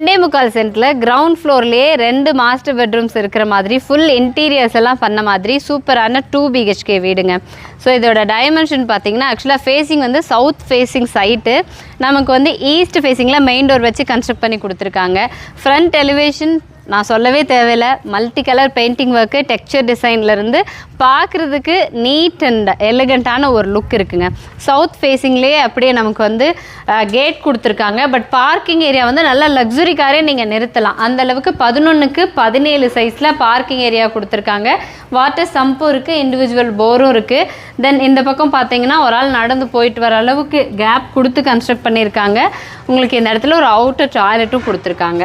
ரெண்டே முக்கால் சென்ட்டில் கிரவுண்ட் ஃப்ளோர்லேயே ரெண்டு மாஸ்டர் பெட்ரூம்ஸ் இருக்கிற மாதிரி ஃபுல் இன்டீரியர்ஸ் எல்லாம் பண்ண மாதிரி சூப்பரான டூ பிஹெச்கே வீடுங்க. ஸோ இதோட டைமென்ஷன் பார்த்தீங்கன்னா ஆக்சுவலாக ஃபேஸிங் வந்து சவுத் ஃபேஸிங் சைட்டு நமக்கு வந்து ஈஸ்ட் ஃபேஸிங்கில் மெயின் டோர் வச்சு கன்ஸ்ட்ரக்ட் பண்ணி கொடுத்துருக்காங்க. ஃப்ரண்ட் எலிவேஷன் நான் சொல்லவே தேவையில்ல. Multi colour painting work texture டிசைன்லேருந்து பார்க்குறதுக்கு நீட் அண்ட் எலிகண்ட்டான ஒரு லுக் இருக்குங்க. சவுத் ஃபேஸிங்லேயே அப்படியே நமக்கு வந்து கேட் கொடுத்துருக்காங்க. பட் பார்க்கிங் ஏரியா வந்து நல்ல லக்ஸுரி காரே நீங்கள் நிறுத்தலாம். அந்த அளவுக்கு பதினொன்றுக்கு பதினேழு சைஸில் பார்க்கிங் ஏரியா கொடுத்துருக்காங்க. வாட்டர் சம்பும் இருக்குது இண்டிவிஜுவல் போரும் இருக்குது தென் இந்த பக்கம் பார்த்தீங்கன்னா ஒரு ஆள் நடந்து போயிட்டு வர அளவுக்கு கேப் கொடுத்து கன்ஸ்ட்ரக்ட் பண்ணியிருக்காங்க. உங்களுக்கு இந்த இடத்துல ஒரு அவுட்டர் டாய்லெட்டும் கொடுத்துருக்காங்க.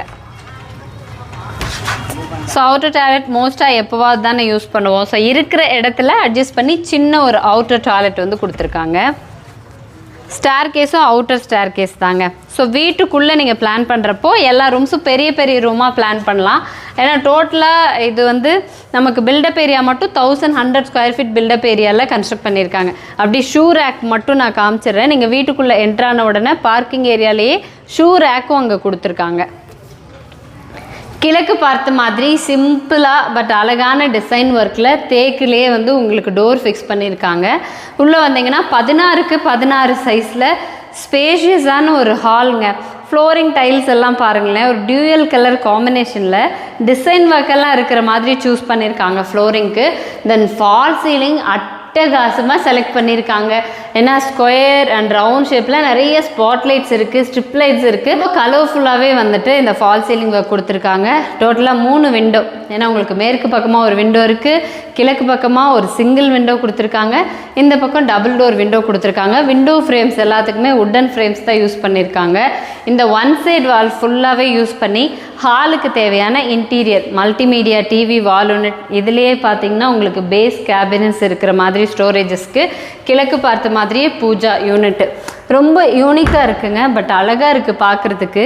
ஸோ அவுட்டர் டாய்லெட் மோஸ்ட்டாக எப்போவாது தானே யூஸ் பண்ணுவோம். ஸோ இருக்கிற இடத்துல அட்ஜஸ்ட் பண்ணி சின்ன ஒரு அவுட்டர் டாய்லெட் வந்து கொடுத்துருக்காங்க. ஸ்டார் கேஸும் அவுட்டர் ஸ்டார் கேஸ் தாங்க. ஸோ வீட்டுக்குள்ளே நீங்கள் பிளான் பண்ணுறப்போ எல்லா ரூம்ஸும் பெரிய பெரிய ரூமாக பிளான் பண்ணலாம். ஏன்னா டோட்டலாக இது வந்து நமக்கு பில்டப் ஏரியா மட்டும் thousand hundred square feet built up ஏரியாவில் கன்ஸ்ட்ரக்ட் பண்ணியிருக்காங்க. அப்படி ஷூ ரேக் மட்டும் நான் காமிச்சிடுறேன். நீங்கள் வீட்டுக்குள்ளே என்ட்ரான உடனே பார்க்கிங் ஏரியாலேயே ஷூ ரேக்கும் அங்கே கொடுத்துருக்காங்க. கிழக்கு பார்த்த மாதிரி சிம்பிளாக பட் அழகான டிசைன் ஒர்க்கில் தேக்கிலே வந்து உங்களுக்கு டோர் ஃபிக்ஸ் பண்ணியிருக்காங்க. உள்ளே வந்தீங்கன்னா பதினாறுக்கு பதினாறு சைஸில் ஸ்பேஷியஸான ஒரு ஹாலுங்க. ஃப்ளோரிங் டைல்ஸ் எல்லாம் பாருங்களேன் ஒரு டியூயல் கலர் காம்பினேஷனில் டிசைன் ஒர்க்கெல்லாம் இருக்கிற மாதிரி சூஸ் பண்ணியிருக்காங்க ஃப்ளோரிங்க்கு தென் ஃபால் சீலிங் அட் அட்டகாசமாக செலக்ட் பண்ணியிருக்காங்க ஏன்னா ஸ்கொயர் அண்ட் ரவுண்ட் ஷேப்பில் நிறைய ஸ்பாட் லைட்ஸ் இருக்குது ஸ்ட்ரிப் லைட்ஸ் இருக்குது கலர்ஃபுல்லாகவே வந்துட்டு இந்த ஃபால் சீலிங் ஒர்க் கொடுத்துருக்காங்க. டோட்டலாக மூணு விண்டோ ஏன்னா உங்களுக்கு மேற்கு பக்கமாக ஒரு விண்டோ இருக்குது கிழக்கு பக்கமாக ஒரு சிங்கிள் விண்டோ கொடுத்துருக்காங்க. இந்த பக்கம் டபுள் டோர் விண்டோ கொடுத்துருக்காங்க. விண்டோ ஃப்ரேம்ஸ் எல்லாத்துக்குமே உட்டன் ஃப்ரேம்ஸ் தான் யூஸ் பண்ணியிருக்காங்க இந்த ஒன் சைடு வால் ஃபுல்லாகவே யூஸ் பண்ணி ஹாலுக்கு தேவையான interior multimedia TV wall unit இதுலேயே பார்த்தீங்கன்னா உங்களுக்கு பேஸ் கேபினட்ஸ் இருக்கிற மாதிரி ஸ்டோரேஜஸ்க்கு கிழக்கு பார்த்த மாதிரியே பூஜா யூனிட்டு ரொம்ப யூனிக்காக இருக்குங்க. பட் அழகாக இருக்குது பார்க்குறதுக்கு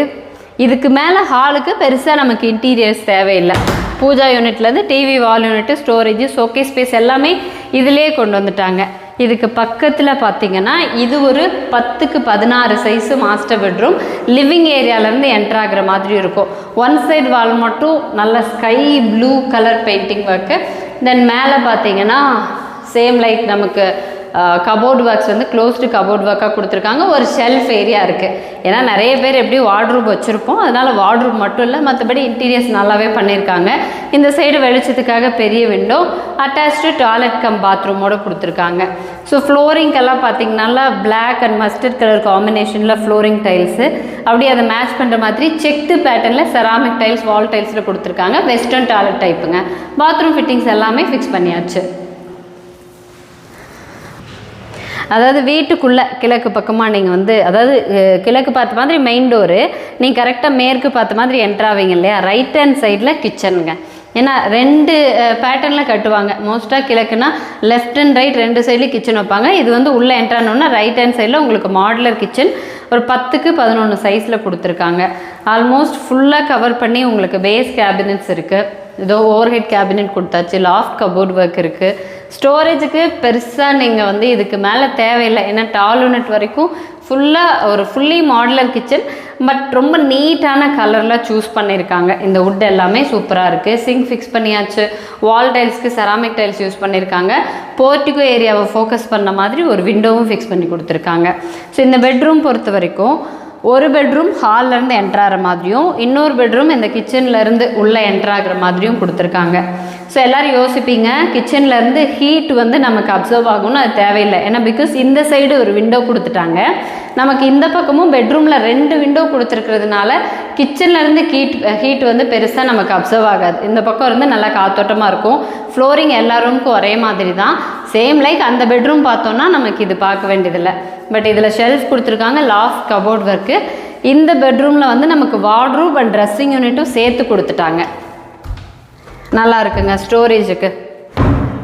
இதுக்கு மேலே ஹாலுக்கு பெருசாக நமக்கு இன்டீரியர்ஸ் தேவையில்லை. பூஜா யூனிட்லேருந்து TV wall unit storage சோக்கே space எல்லாமே இதிலே கொண்டு வந்துட்டாங்க. இதுக்கு பக்கத்தில் பார்த்தீங்கன்னா இது ஒரு பத்துக்கு பதினாறு சைஸு மாஸ்டர் பெட்ரூம் லிவிங் ஏரியாவிலேருந்து என்டர் ஆகிற மாதிரி இருக்கும். ஒன் சைடு வால் மட்டும் நல்ல sky blue colour painting work then மேலே பார்த்தீங்கன்னா சேம் லைக் நமக்கு கபோர்ட் ஒர்க்ஸ் வந்து க்ளோஸ்டு கபோர்ட் ஒர்க்காக கொடுத்துருக்காங்க. ஒரு ஷெல்ஃப் ஏரியா இருக்குது ஏன்னா நிறைய பேர் எப்படி வார்ட்ரூப் வச்சுருப்போம் அதனால் வார்ட்ரூப் மட்டும் இல்லை மற்றபடி இன்டீரியர்ஸ் நல்லாவே பண்ணியிருக்காங்க. இந்த சைடு வெளிச்சத்துக்காக பெரிய விண்டோ அட்டாச்சு டாய்லெட் கம் பாத்ரூமோடு கொடுத்துருக்காங்க. ஸோ ஃப்ளோரிங்கெல்லாம் பார்த்தீங்கன்னா பிளாக் அண்ட் மஸ்டர்ட் கலர் காம்பினேஷனில் ஃப்ளோரிங் டைல்ஸு அப்படியே அதை மேட்ச் பண்ணுற மாதிரி செக்டு பேட்டர்னில் செராமிக் டைல்ஸ் வால் டைல்ஸில் கொடுத்துருக்காங்க. வெஸ்டர்ன் டாய்லெட் டைப்புங்க பாத்ரூம் ஃபிட்டிங்ஸ் எல்லாமே ஃபிக்ஸ் பண்ணியாச்சு. அதாவது வீட்டுக்குள்ளே கிழக்கு பக்கமாக நீங்கள் வந்து அதாவது கிழக்கு பார்த்த மாதிரி மெயின் டோரு நீங்கள் கரெக்டாக மேற்கு பார்த்த மாதிரி என்ட்ராவீங்க இல்லையா? ரைட் ஹேண்ட் சைடில் கிச்சனுங்க ஏன்னா ரெண்டு பேட்டர்னில் கட்டுவாங்க. மோஸ்ட்டாக கிழக்குனா லெஃப்ட் அண்ட் ரைட் ரெண்டு சைட்லேயும் கிச்சன் வைப்பாங்க. இது வந்து உள்ளே என்ட்ரானோன்னா ரைட் ஹேண்ட் சைடில் உங்களுக்கு மாடுலர் கிச்சன் ஒரு பத்துக்கு பதினொன்று சைஸில் கொடுத்துருக்காங்க. ஆல்மோஸ்ட் ஃபுல்லாக கவர் பண்ணி உங்களுக்கு பேஸ் கேபினட்ஸ் இருக்குது ஏதோ ஓவர் ஹெட் கேபினெட் கொடுத்தாச்சு லாஃப்ட் கபோர்ட் ஒர்க் இருக்குது ஸ்டோரேஜுக்கு பெருசாக நீங்கள் வந்து இதுக்கு மேலே தேவையில்லை. ஏன்னா டால் யூனிட் வரைக்கும் ஃபுல்லாக ஒரு ஃபுல்லி மாடுலர் கிச்சன் பட் ரொம்ப நீட்டான கலரில் சூஸ் பண்ணியிருக்காங்க இந்த வுட் எல்லாமே சூப்பராக இருக்குது சிங்க் ஃபிக்ஸ் பண்ணியாச்சு. வால் டைல்ஸ்க்கு செராமிக் டைல்ஸ் யூஸ் பண்ணியிருக்காங்க போர்ட்டிகோ ஏரியாவை ஃபோக்கஸ் பண்ண மாதிரி ஒரு விண்டோவும் ஃபிக்ஸ் பண்ணி கொடுத்துருக்காங்க. ஸோ இந்த பெட்ரூம் பொறுத்த வரைக்கும் ஒரு பெட்ரூம் ஹால்லேருந்து என்ட்ராகிற மாதிரியும் இன்னொரு பெட்ரூம் இந்த கிச்சன்லேருந்து உள்ளே என்ட்ராகிற மாதிரியும் கொடுத்துருக்காங்க. ஸோ எல்லோரும் யோசிப்பீங்க கிச்சன்லேருந்து ஹீட் வந்து நமக்கு அப்சர்வ் ஆகும்னு அது தேவையில்லை. ஏன்னா பிகாஸ் இந்த சைடு ஒரு விண்டோ கொடுத்துட்டாங்க. நமக்கு இந்த பக்கமும் பெட்ரூமில் ரெண்டு விண்டோ கொடுத்துருக்கிறதுனால கிச்சன்லேருந்து ஹீட் ஹீட் வந்து பெருசாக நமக்கு அப்சர்வ் ஆகாது. இந்த பக்கம் இருந்து நல்லா காத்தோட்டமாக இருக்கும். ஃப்ளோரிங் எல்லா ரூமுக்கும் ஒரே மாதிரி தான் சேம் லைக் அந்த பெட்ரூம் பார்த்தோன்னா நமக்கு இது பார்க்க வேண்டியதில்லை. பட் இதில் ஷெல்ஃப் கொடுத்துருக்காங்க லாஃப்ட் கபோர்ட் ஒர்க்கு இந்த பெட்ரூமில் வந்து நமக்கு வார்ட்ரூப் அண்ட் ட்ரெஸ்ஸிங் யூனிட்டும் சேர்த்து கொடுத்துட்டாங்க. நல்லா இருக்குங்க ஸ்டோரேஜுக்கு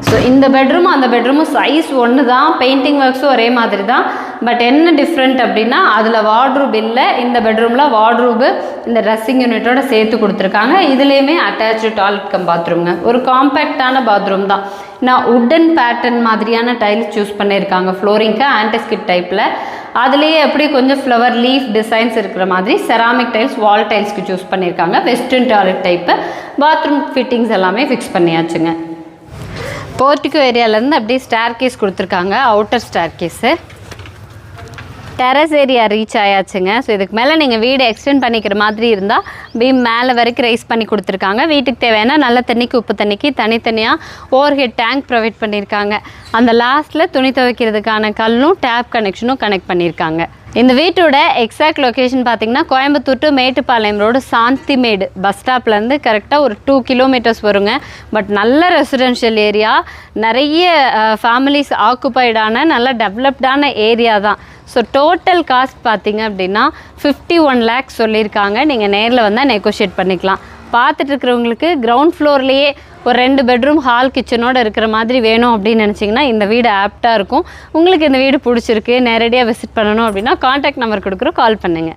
ஸோ இந்த பெட்ரூம் அந்த பெட்ரூமும் சைஸ் ஒன்று தான் பெயிண்டிங் ஒர்க்ஸும் ஒரே மாதிரி தான். பட் என்ன டிஃப்ரெண்ட் அப்படின்னா அதில் வார்ட்ரூப் இல்லை இந்த பெட்ரூமில் வார்ட்ரூபு இந்த ட்ரெஸ்ஸிங் யூனிட்டோட சேர்த்து கொடுத்துருக்காங்க. இதுலேயுமே அட்டாச்சு டாய்லெட் கம் பாத்ரூம்ங்க ஒரு காம்பேக்டான பாத்ரூம் தான். நான் உட்டன் பேட்டர்ன் மாதிரியான டைல்ஸ் சூஸ் பண்ணியிருக்காங்க ஃப்ளோரிங்க்கு ஆன்டிஸ்கிட் டைப்பில் அதுலேயே எப்படி கொஞ்சம் ஃப்ளவர் லீஃப் டிசைன்ஸ் இருக்கிற மாதிரி செராமிக் டைல்ஸ் வால் டைல்ஸ்க்கு சூஸ் பண்ணியிருக்காங்க. Western toilet type bathroom fittings எல்லாமே ஃபிக்ஸ் பண்ணியாச்சுங்க. போர்ட்டிக்கோ ஏரியாலேருந்து அப்படியே ஸ்டார் கேஸ் கொடுத்துருக்காங்க. Outer staircase terrace area reach ஆயாச்சுங்க. So இதுக்கு மேலே நீங்கள் வீடு எக்ஸ்டெண்ட் பண்ணிக்கிற மாதிரி இருந்தால் பீம் மேலே வரைக்கும் ரைஸ் பண்ணி கொடுத்துருக்காங்க. வீட்டுக்கு தேவையான நல்ல தண்ணிக்கு உப்பு தண்ணிக்கு தனித்தனியாக ஓவர் ஹெட் டேங்க் ப்ரொவைட் பண்ணியிருக்காங்க. அந்த லாஸ்ட்டில் துணி துவைக்கிறதுக்கான கல்லும் டேப் கனெக்ஷனும் கனெக்ட் பண்ணியிருக்காங்க. இந்த வீட்டோட எக்ஸாக்ட் லொக்கேஷன் பார்த்தீங்கன்னா Coimbatore to Mettupalayam road Santhimedu bus ஸ்டாப்லேருந்து கரெக்டாக ஒரு டூ கிலோமீட்டர்ஸ் வருங்க. பட் நல்ல ரெசிடென்ஷியல் ஏரியா நிறைய ஃபேமிலிஸ் ஆக்குபைடான நல்ல டெவலப்டான ஏரியா தான். ஸோ டோட்டல் காஸ்ட் பார்த்தீங்க அப்படின்னா ஃபிஃப்டி ஒன் லேக்ஸ் சொல்லியிருக்காங்க. நீங்கள் நேரில் வந்தால் நெகோஷியேட் பண்ணிக்கலாம். பார்த்துட்டு இருக்கிறவங்களுக்கு கிரவுண்ட் ஃப்ளோர்லேயே ஒரு ரெண்டு பெட்ரூம் ஹால் கிச்சனோட இருக்கிற மாதிரி வேணும் அப்படின்னு நினச்சிங்கன்னா இந்த வீடு ஆப்டாக இருக்கும். உங்களுக்கு இந்த வீடு பிடிச்சிருக்கு நேரடியாக விசிட் பண்ணணும் அப்படின்னா காண்டாக்ட் நம்பர் கொடுக்குறோம். கால் பண்ணுங்கள்